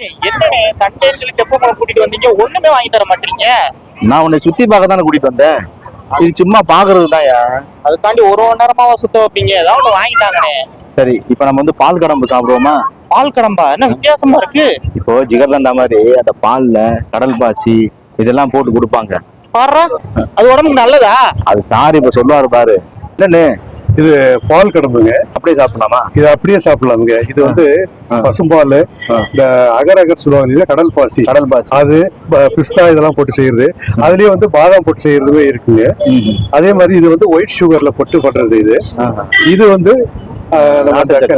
என்னண்ணே சண்டேன்னு சொல்லி தெப்பக்குளம் கூட்டிட்டு வந்தீங்க? ஒண்ணுமே வாங்கி தர மாட்டீங்க. நான் உன்னை சுத்தி பார்க்க தானே கூட்டிட்டு வந்தேன். இது சும்மா பாக்குறது அதை தாண்டி ஒரு மணி நேரமாவா சுத்த வைப்பீங்க. ஏதாவது ஒண்ணு வாங்கி தாங்கண்ணே சரி இப்ப நம்ம வந்து பால் கடம்பு சாப்பிடுவோமா? பால் கடம்பா? என்ன வித்தியாசமா இருக்கு? இப்போ ஜிகர்தண்டா மாதிரி அந்த பால்ல கடல் பாசி இதெல்லாம் போட்டு கொடுப்பாங்க. பாரு அது உடம்புக்கு நல்லதா? அது சாரி இப்ப சொல்லுவாரு பாரு. என்னன்னு இது பால் கடம்புங்க அப்படியே சாப்பிடலாமா? இது அப்படியே சாப்பிடலாமுங்க. இது வந்து. பசும்பால். இந்த அகர் அகர் சொல்லுவாங்க இல்லையா கடல் பாசி. கடல் பாசி. அது பிஸ்தா இதெல்லாம் போட்டு செய்யறது. அதுலயே வந்து பாதாம் போட்டு செய்யறதுமே இருக்குங்க. அதே மாதிரி இது வந்து ஒயிட் சுகர்ல போட்டு பண்றது இது. இது வந்து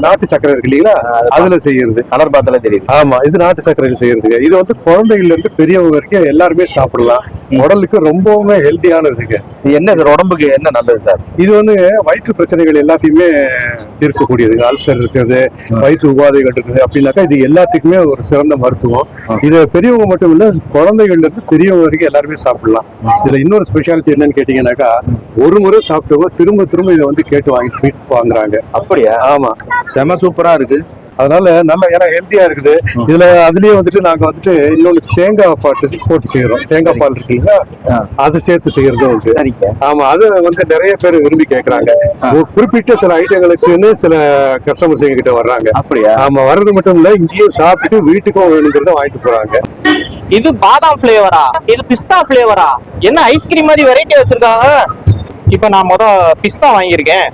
நாட்டு சக்கரை. இருக்கு இல்லைங்களா? அது அதுல செய்யறது. கலர் பார்த்தாலே தெரியுது. ஆமா இது நாட்டு சர்க்கரையில் செய்யறதுங்க இது வந்து குழந்தைகள்ல இருந்து பெரியவங்க வரைக்கும் எல்லாருமே சாப்பிடலாம். உடலுக்கு ரொம்பவுமே ஹெல்த்தியானதுங்க இது. என்ன சார்? உடம்புக்கு என்ன நல்லது சார்? இது வந்து வயிற்று பிரச்சனைகள் எல்லாத்தையுமே தீர்க்கக்கூடியது. அல்சர் இருக்கிறது வயிற்று உபாதைகள் இருக்குது. அப்படின்னாக்கா இது எல்லாத்துக்குமே ஒரு சிறந்த மருத்துவம். இது பெரியவங்க மட்டும் இல்ல குழந்தைகள்ல இருந்து பெரியவங்க வரைக்கும் எல்லாருமே சாப்பிடலாம். இதுல இன்னொரு ஸ்பெஷாலிட்டி என்னன்னு கேட்டீங்கன்னாக்கா ஒரு முறை சாப்பிட்டவங்க திரும்ப திரும்ப இதை வந்து கேட்டு வாங்கி ஸ்வீட் வாங்குறாங்க. அப்படியா? ஆமா. செம சூப்பரா இருக்கு. அதனால நல்ல ஏன்னா ஹெல்த்தியா இருக்குது. இதுல அதுலயே வந்துட்டு நாங்க வந்துட்டு இன்னொன்னு தேங்காய் பாட்டு போட்டு செய்யறோம் தேங்காய் பால் இருக்குங்களா ஆ. அது சேர்த்து செய்யறதும் உண்டு. ஆமா அது வந்து நிறைய பேர் விரும்பி கேக்குறாங்க. ஒரு குறிப்பிட்ட சில ஐட்டங்களுக்குன்னு சில கஸ்டமர்ஸ் எங்ககிட்ட வர்றாங்க. அப்படியா? ஆமா வர்றது மட்டும் இல்ல இங்கேயும் சாப்பிட்டுட்டு வீட்டுக்கும் வேணுங்கிறத வாங்கிட்டு போறாங்க. இது பாதாம் ஃபிளேவரா இது பிஸ்தா ஃபிளேவரா என்ன ஐஸ்கிரீம் மாதிரி வெரைட்டி வச்சிருக்காங்க? இப்போ நான் முத பிஸ்தா வாங்கியிருக்கேன்.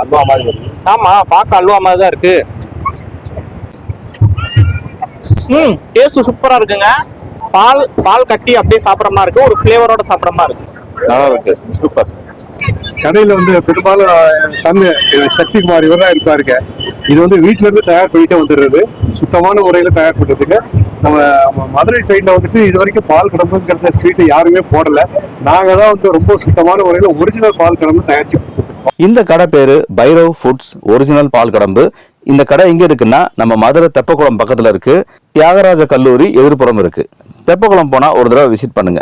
அல்வா மாதிரி இருக்கு. ஆமா பார்க்க அல்வா மாதிரி தான் இருக்கு. ம் டேஸ்ட் சூப்பரா இருக்குங்க. பால் பால் கட்டி அப்படியே சாப்பிட்ற மாதிரி இருக்கு. ஒரு ஃபிளேவரோட சாப்பிட்ற மாதிரி இருக்கு. நல்லா இருக்கு. சூப்பர் கடையில வந்து பெரும்பாலும் சன் சக்திகுமார் இவர் தான் இருப்பாருங்க. இது வந்து வீட்டில இருந்து தயார் பண்ணிட்டே வந்துடுறது. சுத்தமான முறையில தயார் பண்றதுக்கு நம்ம மதுரை சைட்ல வந்துட்டு இது வரைக்கும் பால் கடம்புங்கிறத ஸ்வீட்டை யாருமே போடல. நாங்க தான் வந்து ரொம்ப சுத்தமான முறையில ஒரிஜினல் பால் கடம்பு தயாரிச்சு இந்த கடை பேரு பைரவ் ஃபுட்ஸ் ஒரிஜினல் பால் கடம்பு. இந்த கடை எங்க இருக்குன்னா நம்ம மதுரை தெப்பக்குளம் பக்கத்துல இருக்கு. தியாகராஜ கல்லூரி எதிர்ப்புறம் இருக்கு. தெப்பக்குளம் போனா ஒரு தடவை விசிட் பண்ணுங்க.